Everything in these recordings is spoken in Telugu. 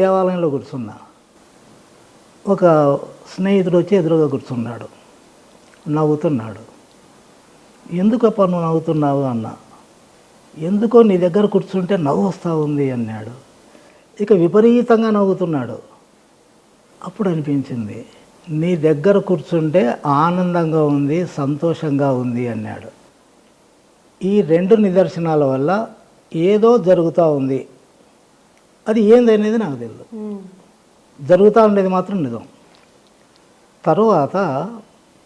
దేవాలయంలో కూర్చున్నా. ఒక స్నేహితుడు వచ్చి ఎదురుగా కూర్చున్నాడు. నవ్వుతున్నాడు. ఎందుకప్ప నువ్వు నవ్వుతున్నావు? అన్న. ఎందుకో నీ దగ్గర కూర్చుంటే నవ్వు వస్తూ ఉంది అన్నాడు. ఇక విపరీతంగా నవ్వుతున్నాడు. అప్పుడు అనిపించింది నీ దగ్గర కూర్చుంటే ఆనందంగా ఉంది సంతోషంగా ఉంది అన్నాడు. ఈ రెండు నిదర్శనాల వల్ల ఏదో జరుగుతూ ఉంది. అది ఏందనేది నాకు తెలియదు జరుగుతూ ఉండేది మాత్రం నిజం. తరువాత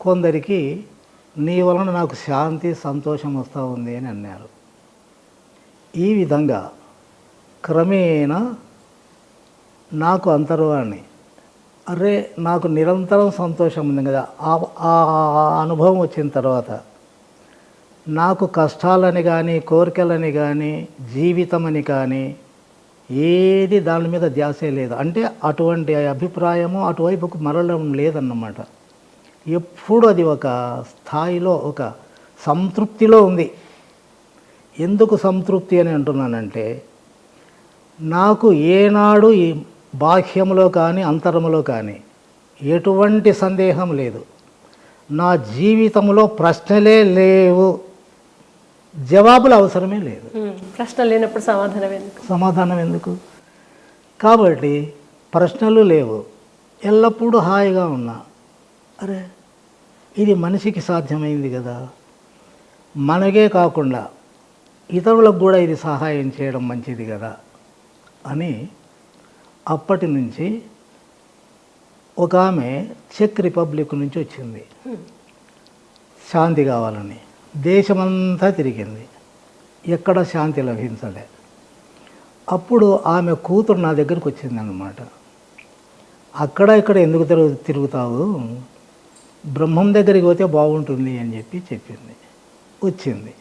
కొందరికి నీ వలన నాకు శాంతి సంతోషం వస్తూ ఉంది అని అన్నారు. ఈ విధంగా క్రమేణా నాకు అంతర్వాణి. అరే నాకు నిరంతరం సంతోషం ఉంది కదా. ఆ- ఆ ఆ అనుభవం వచ్చిన తర్వాత నాకు కష్టాలని కానీ కోరికలని కానీ జీవితం అని కానీ ఏది దాని మీద ధ్యాసే లేదు. అంటే అటువంటి అభిప్రాయము అటువైపుకు మరలడం లేదన్నమాట. ఎప్పుడు అది ఒక స్థాయిలో ఒక సంతృప్తిలో ఉంది. ఎందుకు సంతృప్తి అని అంటున్నానంటే నాకు ఏనాడు ఈ బాహ్యములో కానీ అంతరములో కానీ ఎటువంటి సందేహం లేదు. నా జీవితంలో ప్రశ్నలే లేవు. జవాబులు అవసరమే లేదు. ప్రశ్న లేనప్పుడు సమాధానం ఎందుకు? సమాధానం ఎందుకు? కాబట్టి ప్రశ్నలు లేవు. ఎల్లప్పుడూ హాయిగా ఉన్నా. అరే ఇది మనిషికి సాధ్యమైంది కదా. మనకే కాకుండా ఇతరులకు కూడా ఇది సహాయం చేయడం మంచిది కదా అని అప్పటి నుంచి ఒక ఆమె చెక్ రిపబ్లిక్ నుంచి వచ్చింది. శాంతి కావాలని. దేశమంతా తిరిగింది. ఎక్కడ శాంతి లభించలే. అప్పుడు ఆమె కూతురు నా దగ్గరికి వచ్చిందనమాట అక్కడ ఇక్కడ ఎందుకు తిరుగు తిరుగుతావు? బ్రహ్మం దగ్గరికి పోతే బాగుంటుంది అని చెప్పి చెప్పింది. వచ్చింది.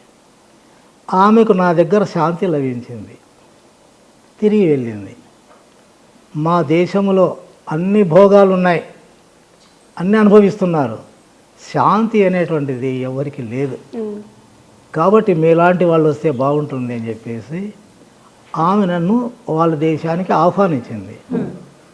ఆమెకు నా దగ్గర శాంతి లభించింది. తిరిగి వెళ్ళింది. మా దేశంలో అన్ని భోగాలు ఉన్నాయి. అన్నీ అనుభవిస్తున్నారు. శాంతి అనేటువంటిది ఎవరికి లేదు. కాబట్టి మీలాంటి వాళ్ళు వస్తే బాగుంటుంది అని చెప్పేసి ఆమె నన్ను వాళ్ళ దేశానికి ఆహ్వానించింది. Hmm.